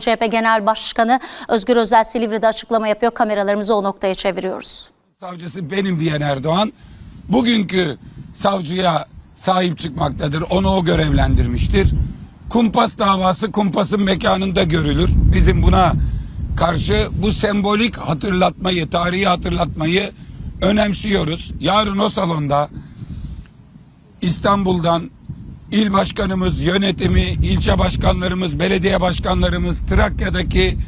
CHP Genel Başkanı Özgür Özel Silivri'de açıklama yapıyor. Kameralarımızı o noktaya çeviriyoruz. savcısı benim diyen Erdoğan bugünkü savcıya sahip çıkmaktadır. Onu o görevlendirmiştir. Kumpas davası kumpasın mekanında görülür. Bizim buna karşı bu sembolik hatırlatmayı, tarihi hatırlatmayı önemsiyoruz. Yarın o salonda İstanbul'dan il başkanımız, yönetimi, ilçe başkanlarımız, belediye başkanlarımız, Trakya'daki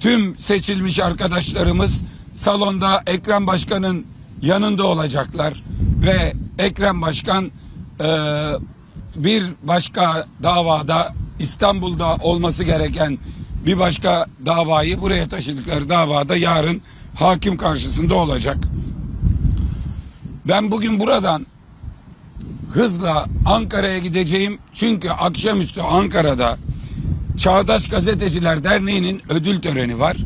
tüm seçilmiş arkadaşlarımız salonda Ekrem Başkan'ın yanında olacaklar ve Ekrem Başkan eee, bir başka davada İstanbul'da olması gereken bir başka davayı buraya taşıdıkları davada yarın hakim karşısında olacak. Ben bugün buradan hızla Ankara'ya gideceğim. Çünkü akşamüstü Ankara'da Çağdaş Gazeteciler Derneği'nin ödül töreni var.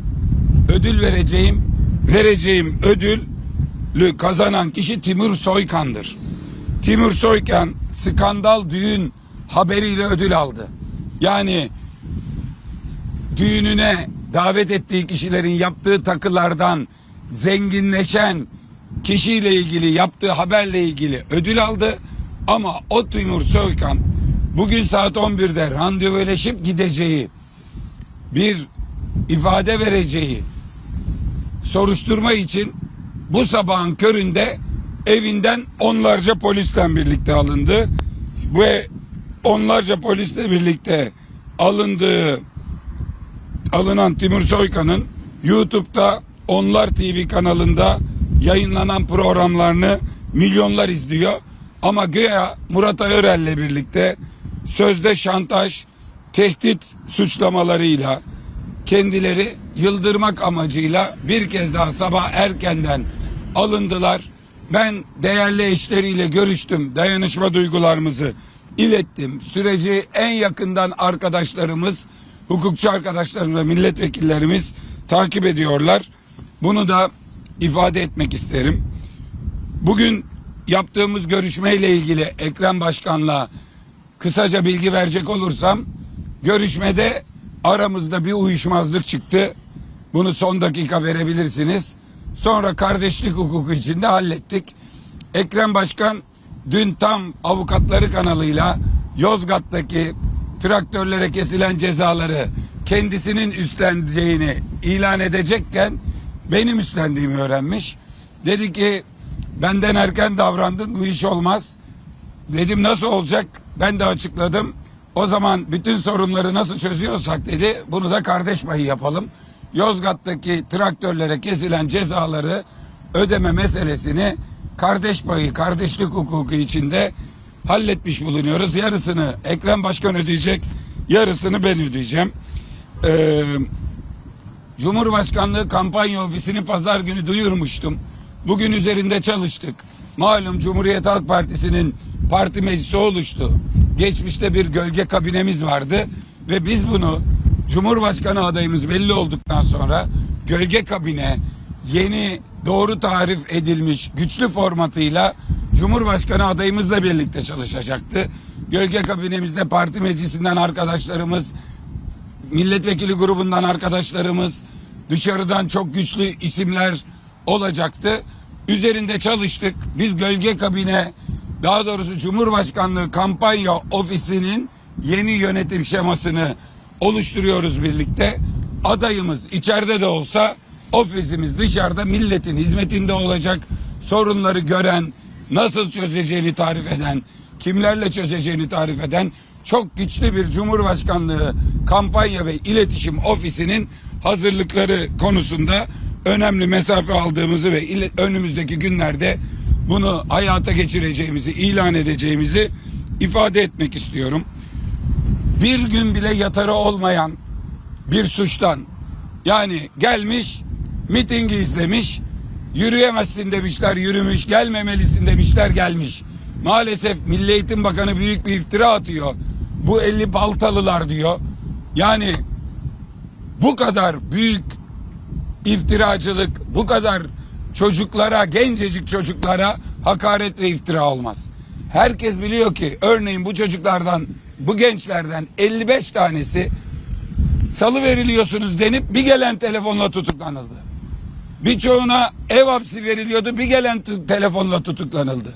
Ödül vereceğim, vereceğim ödülü kazanan kişi Timur Soykan'dır. Timur Soykan skandal düğün haberiyle ödül aldı. Yani düğününe davet ettiği kişilerin yaptığı takılardan zenginleşen kişiyle ilgili yaptığı haberle ilgili ödül aldı. Ama o Timur Soykan bugün saat 11'de randevuleşip gideceği bir ifade vereceği soruşturma için bu sabahın köründe evinden onlarca polisle birlikte alındı. Ve onlarca polisle birlikte alındığı alınan Timur Soykan'ın YouTube'da Onlar TV kanalında yayınlanan programlarını milyonlar izliyor. Ama güya Murat Ayörel'le birlikte sözde şantaj, tehdit suçlamalarıyla kendileri yıldırmak amacıyla bir kez daha sabah erkenden alındılar. Ben değerli eşleriyle görüştüm. Dayanışma duygularımızı ilettim. Süreci en yakından arkadaşlarımız, hukukçu arkadaşlarımız ve milletvekillerimiz takip ediyorlar. Bunu da ifade etmek isterim. Bugün yaptığımız görüşmeyle ilgili Ekrem Başkan'la kısaca bilgi verecek olursam görüşmede aramızda bir uyuşmazlık çıktı. Bunu son dakika verebilirsiniz. Sonra kardeşlik hukuku içinde hallettik. Ekrem Başkan dün tam avukatları kanalıyla Yozgat'taki traktörlere kesilen cezaları kendisinin üstleneceğini ilan edecekken benim üstlendiğimi öğrenmiş. Dedi ki benden erken davrandın bu iş olmaz. Dedim nasıl olacak? Ben de açıkladım. O zaman bütün sorunları nasıl çözüyorsak dedi bunu da kardeş payı yapalım. Yozgat'taki traktörlere kesilen cezaları ödeme meselesini kardeş payı, kardeşlik hukuku içinde halletmiş bulunuyoruz. Yarısını Ekrem Başkan ödeyecek, yarısını ben ödeyeceğim. Ee, Cumhurbaşkanlığı kampanya ofisini pazar günü duyurmuştum. Bugün üzerinde çalıştık. Malum Cumhuriyet Halk Partisi'nin parti meclisi oluştu. Geçmişte bir gölge kabinemiz vardı ve biz bunu Cumhurbaşkanı adayımız belli olduktan sonra gölge kabine yeni doğru tarif edilmiş güçlü formatıyla Cumhurbaşkanı adayımızla birlikte çalışacaktı. Gölge kabinemizde parti meclisinden arkadaşlarımız, milletvekili grubundan arkadaşlarımız, dışarıdan çok güçlü isimler olacaktı. Üzerinde çalıştık. Biz gölge kabine, daha doğrusu Cumhurbaşkanlığı kampanya ofisinin yeni yönetim şemasını oluşturuyoruz birlikte. Adayımız içeride de olsa ofisimiz dışarıda milletin hizmetinde olacak. Sorunları gören, nasıl çözeceğini tarif eden, kimlerle çözeceğini tarif eden çok güçlü bir Cumhurbaşkanlığı kampanya ve iletişim ofisinin hazırlıkları konusunda önemli mesafe aldığımızı ve önümüzdeki günlerde bunu hayata geçireceğimizi, ilan edeceğimizi ifade etmek istiyorum. Bir gün bile yatarı olmayan bir suçtan yani gelmiş mitingi izlemiş yürüyemezsin demişler yürümüş gelmemelisin demişler gelmiş. Maalesef Milli Eğitim Bakanı büyük bir iftira atıyor. Bu 50 baltalılar diyor. Yani bu kadar büyük iftiracılık, bu kadar çocuklara, gencecik çocuklara hakaret ve iftira olmaz. Herkes biliyor ki örneğin bu çocuklardan, bu gençlerden 55 tanesi salı veriliyorsunuz denip bir gelen telefonla tutuklanıldı. Birçoğuna ev hapsi veriliyordu bir gelen telefonla tutuklanıldı.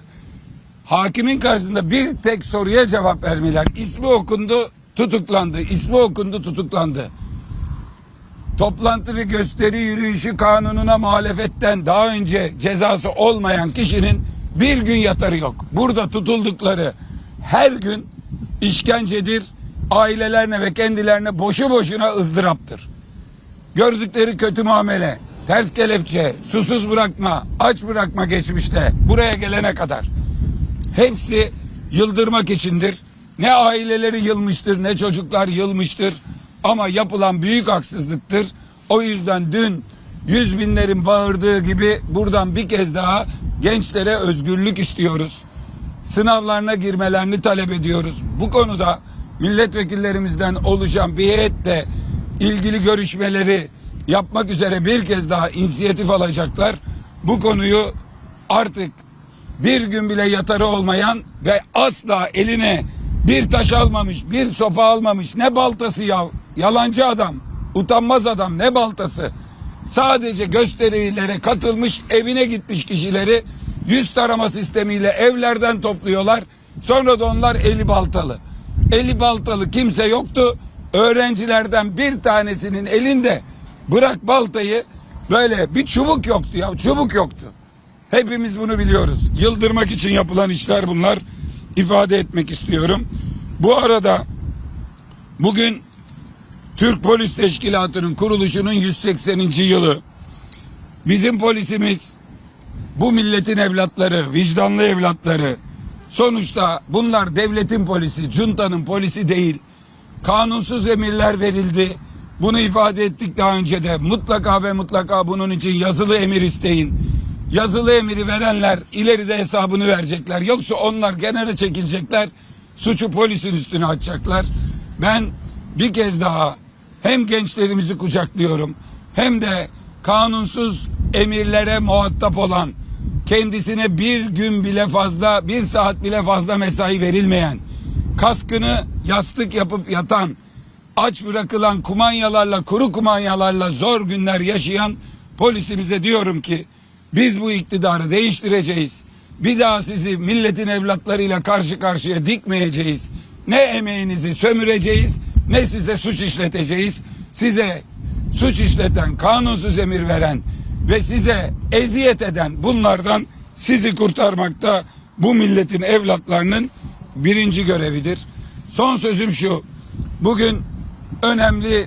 Hakimin karşısında bir tek soruya cevap vermeler. İsmi okundu tutuklandı. İsmi okundu tutuklandı. Toplantı ve gösteri yürüyüşü kanununa muhalefetten daha önce cezası olmayan kişinin bir gün yatarı yok. Burada tutuldukları her gün işkencedir. Ailelerine ve kendilerine boşu boşuna ızdıraptır. Gördükleri kötü muamele, ters kelepçe, susuz bırakma, aç bırakma geçmişte buraya gelene kadar. Hepsi yıldırmak içindir. Ne aileleri yılmıştır ne çocuklar yılmıştır. Ama yapılan büyük haksızlıktır. O yüzden dün yüz binlerin bağırdığı gibi buradan bir kez daha gençlere özgürlük istiyoruz. Sınavlarına girmelerini talep ediyoruz. Bu konuda milletvekillerimizden oluşan bir heyet de ilgili görüşmeleri yapmak üzere bir kez daha inisiyatif alacaklar. Bu konuyu artık bir gün bile yatarı olmayan ve asla eline bir taş almamış, bir sopa almamış, ne baltası ya, yalancı adam, utanmaz adam, ne baltası. Sadece gösterilere katılmış, evine gitmiş kişileri yüz tarama sistemiyle evlerden topluyorlar. Sonra da onlar eli baltalı. Eli baltalı kimse yoktu. Öğrencilerden bir tanesinin elinde bırak baltayı böyle bir çubuk yoktu ya, çubuk yoktu. Hepimiz bunu biliyoruz. Yıldırmak için yapılan işler bunlar. İfade etmek istiyorum. Bu arada bugün Türk Polis Teşkilatı'nın kuruluşunun 180. yılı. Bizim polisimiz bu milletin evlatları, vicdanlı evlatları. Sonuçta bunlar devletin polisi, juntanın polisi değil. Kanunsuz emirler verildi. Bunu ifade ettik daha önce de. Mutlaka ve mutlaka bunun için yazılı emir isteyin. Yazılı emiri verenler ileride hesabını verecekler. Yoksa onlar kenara çekilecekler. Suçu polisin üstüne açacaklar. Ben bir kez daha hem gençlerimizi kucaklıyorum hem de kanunsuz emirlere muhatap olan kendisine bir gün bile fazla bir saat bile fazla mesai verilmeyen kaskını yastık yapıp yatan aç bırakılan kumanyalarla kuru kumanyalarla zor günler yaşayan polisimize diyorum ki biz bu iktidarı değiştireceğiz. Bir daha sizi milletin evlatlarıyla karşı karşıya dikmeyeceğiz. Ne emeğinizi sömüreceğiz ne size suç işleteceğiz. Size suç işleten, kanunsuz emir veren ve size eziyet eden bunlardan sizi kurtarmakta bu milletin evlatlarının birinci görevidir. Son sözüm şu. Bugün önemli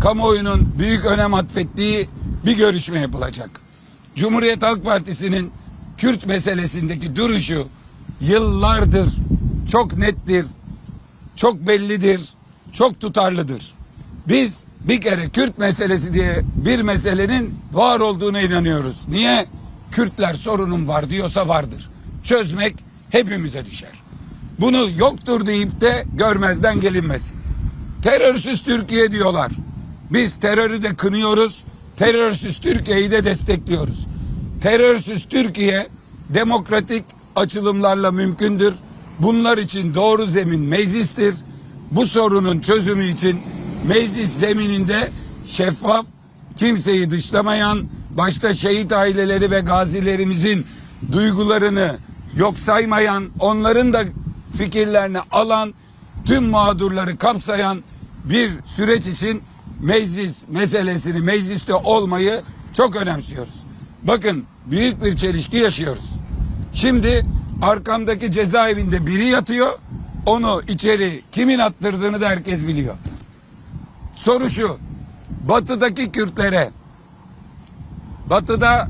kamuoyunun büyük önem atfettiği bir görüşme yapılacak. Cumhuriyet Halk Partisi'nin Kürt meselesindeki duruşu yıllardır çok nettir, çok bellidir, çok tutarlıdır. Biz bir kere Kürt meselesi diye bir meselenin var olduğuna inanıyoruz. Niye? Kürtler sorunun var diyorsa vardır. Çözmek hepimize düşer. Bunu yoktur deyip de görmezden gelinmesin. Terörsüz Türkiye diyorlar. Biz terörü de kınıyoruz. Terörsüz Türkiye'yi de destekliyoruz. Terörsüz Türkiye demokratik açılımlarla mümkündür. Bunlar için doğru zemin meclistir. Bu sorunun çözümü için meclis zemininde şeffaf, kimseyi dışlamayan, başta şehit aileleri ve gazilerimizin duygularını yok saymayan, onların da fikirlerini alan, tüm mağdurları kapsayan bir süreç için meclis meselesini, mecliste olmayı çok önemsiyoruz. Bakın büyük bir çelişki yaşıyoruz. Şimdi arkamdaki cezaevinde biri yatıyor. Onu içeri kimin attırdığını da herkes biliyor. Soru şu. Batıdaki Kürtlere Batıda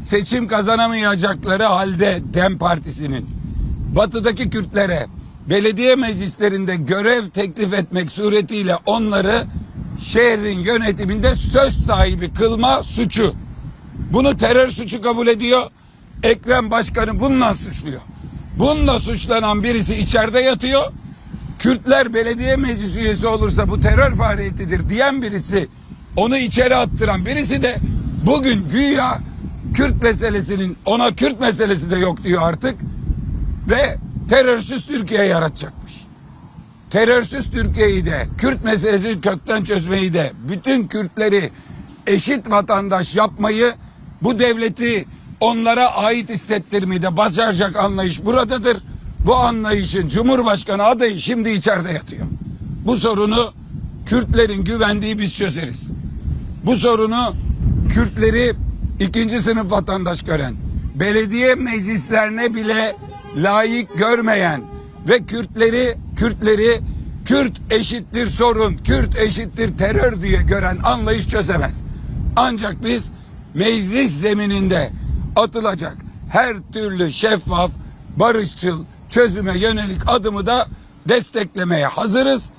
seçim kazanamayacakları halde Dem Partisi'nin Batıdaki Kürtlere belediye meclislerinde görev teklif etmek suretiyle onları şehrin yönetiminde söz sahibi kılma suçu. Bunu terör suçu kabul ediyor. Ekrem Başkanı bununla suçluyor. Bununla suçlanan birisi içeride yatıyor. Kürtler belediye meclis üyesi olursa bu terör faaliyetidir diyen birisi onu içeri attıran birisi de bugün güya Kürt meselesinin ona Kürt meselesi de yok diyor artık ve terörsüz Türkiye yaratacakmış. terörsüz Türkiye'yi de, Kürt meselesini kökten çözmeyi de, bütün Kürtleri eşit vatandaş yapmayı, bu devleti onlara ait hissettirmeyi de başaracak anlayış buradadır. Bu anlayışın Cumhurbaşkanı adayı şimdi içeride yatıyor. Bu sorunu Kürtlerin güvendiği biz çözeriz. Bu sorunu Kürtleri ikinci sınıf vatandaş gören, belediye meclislerine bile layık görmeyen ve Kürtleri Kürtleri Kürt eşittir sorun, Kürt eşittir terör diye gören anlayış çözemez. Ancak biz meclis zemininde atılacak her türlü şeffaf, barışçıl çözüme yönelik adımı da desteklemeye hazırız.